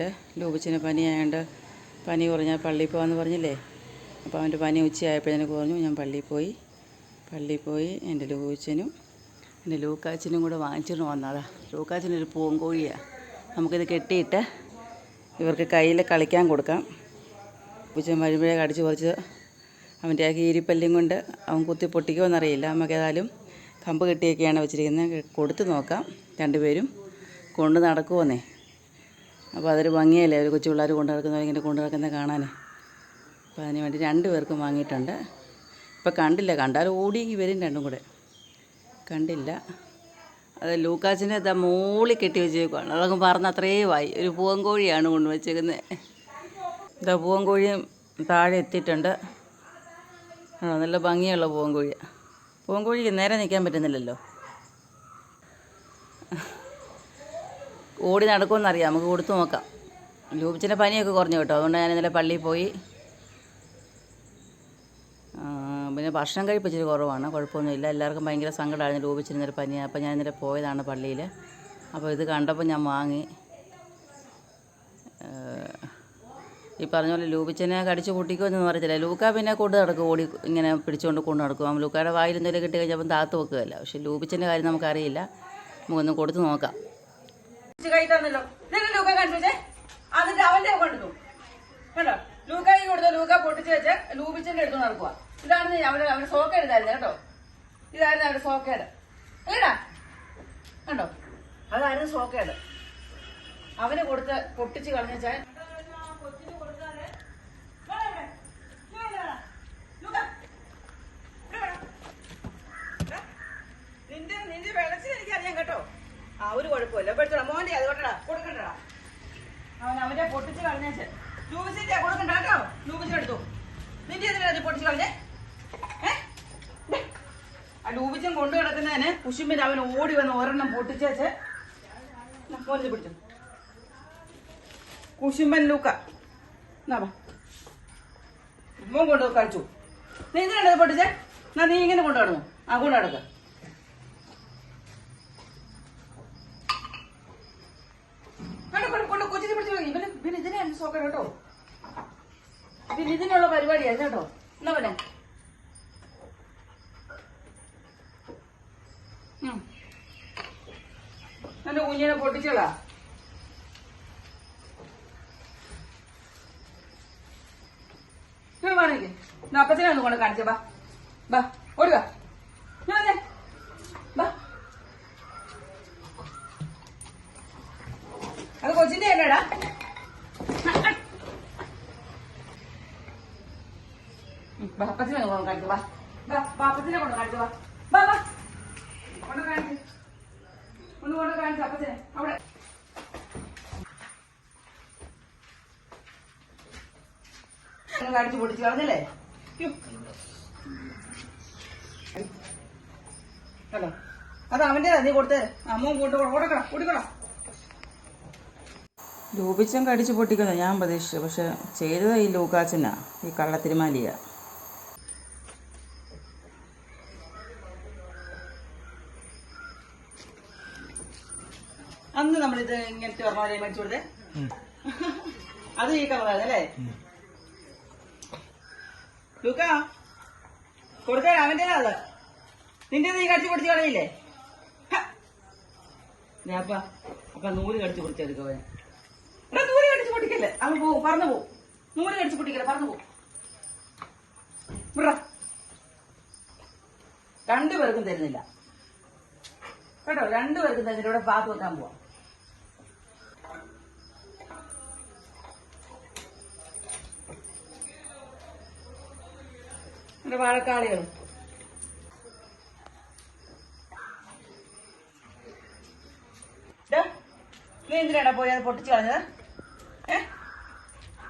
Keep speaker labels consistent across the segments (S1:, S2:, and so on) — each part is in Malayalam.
S1: എന്റെ ലൂബിച്ചിന് പനിയായതുകൊണ്ട് പനി കുറഞ്ഞാൽ പള്ളിയിൽ പോകാമെന്ന് പറഞ്ഞില്ലേ? അപ്പോൾ അവന്റെ പനി ഉച്ചയായപ്പോഴത്തേന് കുറഞ്ഞു ഞാൻ പള്ളിയിൽ പോയി പള്ളിയിൽ പോയി എന്റെ ലൂബിച്ചനും എന്റെ ലൂക്കാച്ചനും കൂടെ വാങ്ങിച്ചിട്ട് വന്നതാ. ലൂക്കാച്ചനൊരു പൂങ്കോഴിയാണ് നമുക്കിത് കെട്ടിയിട്ട് ഇവർക്ക് കയ്യിൽ കളിക്കാൻ കൊടുക്കാം. ഉച്ച വരുമ്പോഴേ കടിച്ച് പറിച്ച് അവന്റെ ആ കീരിപ്പല്ലും കൊണ്ട് അവൻ കുത്തി പൊട്ടിക്കുമെന്നറിയില്ല നമുക്ക് ഏതായാലും കമ്പ് കെട്ടിയൊക്കെയാണ് വെച്ചിരിക്കുന്നത് കൊടുത്തു നോക്കാം. രണ്ടുപേരും കൊണ്ട് നടക്കുമെന്നേ അപ്പോൾ അതൊരു ഭംഗിയല്ലേ? ഒരു കൊച്ചു പിള്ളേർ കൊണ്ടു നടക്കുന്നവർ ഇങ്ങനെ കൊണ്ടു നടക്കുന്നത് കാണാൻ അപ്പോൾ അതിന് വേണ്ടി രണ്ട് പേർക്കും വാങ്ങിയിട്ടുണ്ട്. ഇപ്പോൾ കണ്ടില്ല കണ്ടാൽ ഓടി വരും രണ്ടും കൂടെ. കണ്ടില്ല. അത് ലൂക്കാസിനെ ഇതാ മോളി കെട്ടി വെച്ചേക്കുവാണ്. അതൊക്കെ പറഞ്ഞ അത്രയും ആയി ഒരു പൂവൻകോഴിയാണ് കൊണ്ടുവച്ചേക്കുന്നത് ഇതാ പൂവൻകോഴിയും താഴെ എത്തിയിട്ടുണ്ട്. നല്ല ഭംഗിയുള്ള പൂവൻകോഴിയാണ് പൂവൻകോഴിക്ക് നേരെ നിൽക്കാൻ പറ്റുന്നില്ലല്ലോ. ഓടി നടക്കുമെന്ന് അറിയാം നമുക്ക് കൊടുത്തു നോക്കാം. ലൂപിച്ചിന്റെ പനിയൊക്കെ കുറഞ്ഞു കേട്ടോ. അതുകൊണ്ട് ഞാൻ ഇന്നലെ പള്ളിയിൽ പോയി. പിന്നെ ഭക്ഷണം കഴിപ്പ് കുറവാണ്. കുഴപ്പമൊന്നുമില്ല. എല്ലാവർക്കും ഭയങ്കര സങ്കടമായിരുന്നു ലൂപിച്ചിരുന്നൊരു പനി. അപ്പോൾ ഞാൻ ഇന്നലെ പോയതാണ് പള്ളിയിൽ. അപ്പോൾ ഇത് കണ്ടപ്പോൾ ഞാൻ വാങ്ങി. ഈ പറഞ്ഞ പോലെ ലൂപിച്ചനെ കടിച്ചു പൊട്ടിക്കുമെന്ന് പറയത്തില്ല ലൂക്ക പിന്നെ കൊണ്ട് നടക്കും. ഓടി ഇങ്ങനെ പിടിച്ചുകൊണ്ട് കൊണ്ട് നടക്കും. ലൂക്കയുടെ വായിൽ എന്തെങ്കിലും കിട്ടി കഴിഞ്ഞപ്പം താത്തു വെക്കുകയല്ല. പക്ഷേ ലൂപിച്ചന്റെ കാര്യം നമുക്കറിയില്ല. നമുക്കൊന്ന് കൊടുത്ത് നോക്കാം. കൈ തന്നല്ലോ നിങ്ങൾ ലൂക്ക കണ്ടുവച്ചേ അതിന്റെ അവന്റെ കൊണ്ടു. കേട്ടോ കൈ കൊടുത്ത ലൂക്ക പൊട്ടിച്ച് വെച്ച് ലൂപിച്ചിന്റെ എടുത്ത് നടക്കുക ഇതാണ് അവർ അവർ സോക്കേട് ഇതായിരുന്നു കേട്ടോ. ഇതായിരുന്നു അവർ സോക്കേട് അല്ലേടാ? കണ്ടോ? അതായിരുന്നു സോക്കേട് അവന് കൊടുത്ത് പൊട്ടിച്ച് കളഞ്ഞാൽ നിന്റെ നിന്റെ വെളച്ചിൽ എനിക്കറിയാം കേട്ടോ ആ ഒരു കുഴപ്പമില്ല. എടുത്തോടാ മോന്റെ അത് കൊണ്ടടാ കൊടുക്കണ്ടടാ. അവൻ അവന്റെ പൊട്ടിച്ച് കളഞ്ഞേച്ച്. ലൂബിച്ചിന്റെ കൊടുക്കണ്ട കേട്ടോ. ലൂബിച്ചെടുത്തു നിന്റെ എന്തിനാ പൊട്ടിച്ച് കളഞ്ഞേ? ആ ലൂബിച്ചൻ കൊണ്ടു കിടക്കുന്നതിന് കുശുമ്പിന് അവൻ ഓടി വന്ന് ഒരെണ്ണം പൊട്ടിച്ചേച്ച് മോനെ പിടിച്ചു. കുശുമ്പൻ ലൂക്ക. മോൻ കൊണ്ട് കളിച്ചു. നീ എന്തിനാണ് ഇത് പൊട്ടിച്ചേ? എന്നാ നീ ഇങ്ങനെ കൊണ്ടു കിടന്നു ആ കൊണ്ടു കിടക്ക കൊണ്ട് കൊണ്ട് കൊണ്ട് കൊച്ചിനെ പിടിച്ചു തുടങ്ങി ഇവന് ഇതിനാണ് കേട്ടോ. പിന്നെ ഇതിനുള്ള പരിപാടിയാ കേട്ടോ. എന്നാ പിന്നെ. എന്റെ കുഞ്ഞിനെ പൊട്ടിച്ചോളാ. മാറിയില്ലേ അപ്പത്തിനെ ഒന്ന് കൊണ്ട് കാണിച്ചേ ബാ. ഓടുക ബാ അത് കൊച്ചിന്റെ അല്ലേടാ അപ്പത്തിനെ കൊണ്ട് വാ. പാപ്പത്തിനെ കൊണ്ട് കാണിച്ചു വാ. വാ കൊണ്ട് കാണിച്ചു ഒന്ന് കൊണ്ട് കാണിച്ചു അപ്പച്ചനെ. അവിടെ. കാണിച്ചു പൊടിച്ചു കളഞ്ഞല്ലേ? ഹലോ അത് അവന്റെ നീ കൊടുത്തേ. അമ്മ കൊണ്ട് കൊടുക്കണം കൊടുക്കണം ലൂപിച്ചൻ കടിച്ചു പൊട്ടിക്കുന്നു ഞാൻ പ്രതീക്ഷിച്ചു പക്ഷെ ചെയ്തത് ഈ ലൂക്കാച്ചനാ ഈ കള്ളത്തിരുമാലിയ അന്ന് നമ്മളിത് ഇങ്ങനത്തെ പറഞ്ഞ മേടിച്ചു കൊടുത്തേ. അത് ഈ കളറാണ് അല്ലേ? ലൂക്ക കൊടുത്തേ അവന്റെ അത്. നിന്റെ നീ കടിച്ചു കൊടുത്തു കളയില്ലേ? ഞാപ്പ അപ്പൊ നൂൽ കടിച്ചു പൊടിച്ചെടുക്കവ എടാ നൂൽ കടിച്ചു പൊട്ടിക്കല്ലേ? അവൻ പോവും പറഞ്ഞു പോവും നൂൽ കടിച്ചു പൊട്ടിക്കല്ലേ പറഞ്ഞു പോവും രണ്ടുപേർക്കും തരുന്നില്ല. കേട്ടോ രണ്ടുപേർക്കും തന്നെ ഇവിടെ പാത്ത് വെക്കാൻ പോവാം. എന്റെ വാഴക്കാളികളും. നീ എന്തിനാടാ പോയി അത് പൊട്ടിച്ച് കളഞ്ഞത്? ഏ?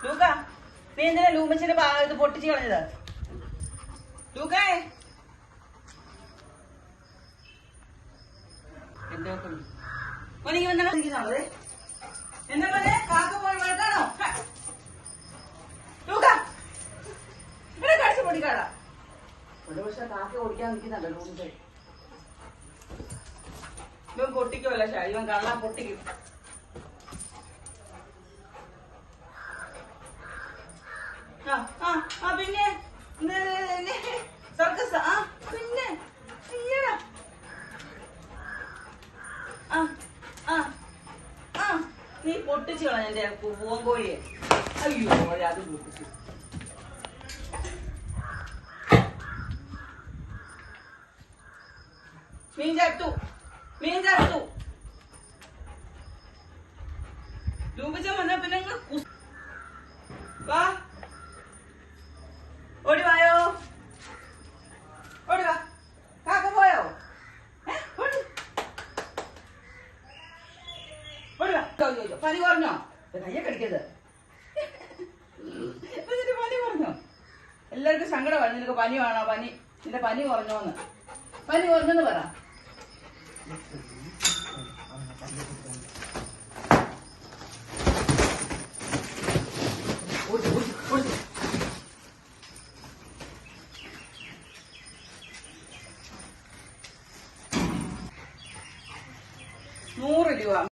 S1: ലൂക്ക നീ എന്തിനാ ലൂമച്ചിന്റെ ഇത് പൊട്ടിച്ച് കളഞ്ഞത്? ലൂക്കേ എന്റെ മക്കളും മോനിക്ക് എന്നെ മോനെ കാക്ക പോയി വേണ്ടാണോ ഇവിടെ കഴിച്ച് പൊടിക്കാടാ ഇവിടെ പക്ഷെ കാക്ക ഓടിക്കാൻ നിൽക്കുന്നുണ്ട് റൂമിൽ ഇവൻ പൊട്ടിക്കുമല്ല ഷാ ഇവൻ പൊട്ടിക്കും ആ ആ പിന്നെ? പൊട്ടിച്ചു കളഞ്ഞ എന്റെ പൂവൻകോഴിയെ. അയ്യോ അത് പൊട്ടിച്ചു. മീൻ ചത്തു. മീൻ ചത്തു രൂപച്ച വന്നാ പിന്നെ അങ്ങ് കുസ്- വാ ഓടി വായോ ഓടി വാ കാക്ക പോയോ ഏ? ഓടി. ഓടി വാ. ചോ, ചോ, ചോ. പനി കുറഞ്ഞോ? കയ്യെ കടിക്കരുത് എന്നിട്ട് പനി കുറഞ്ഞോ? എല്ലാവർക്കും സങ്കടമാണ്. നിനക്ക് പനി വേണോ? പനി. നിന്റെ പനി കുറഞ്ഞോന്ന്. പനി കുറഞ്ഞെന്ന് പറ.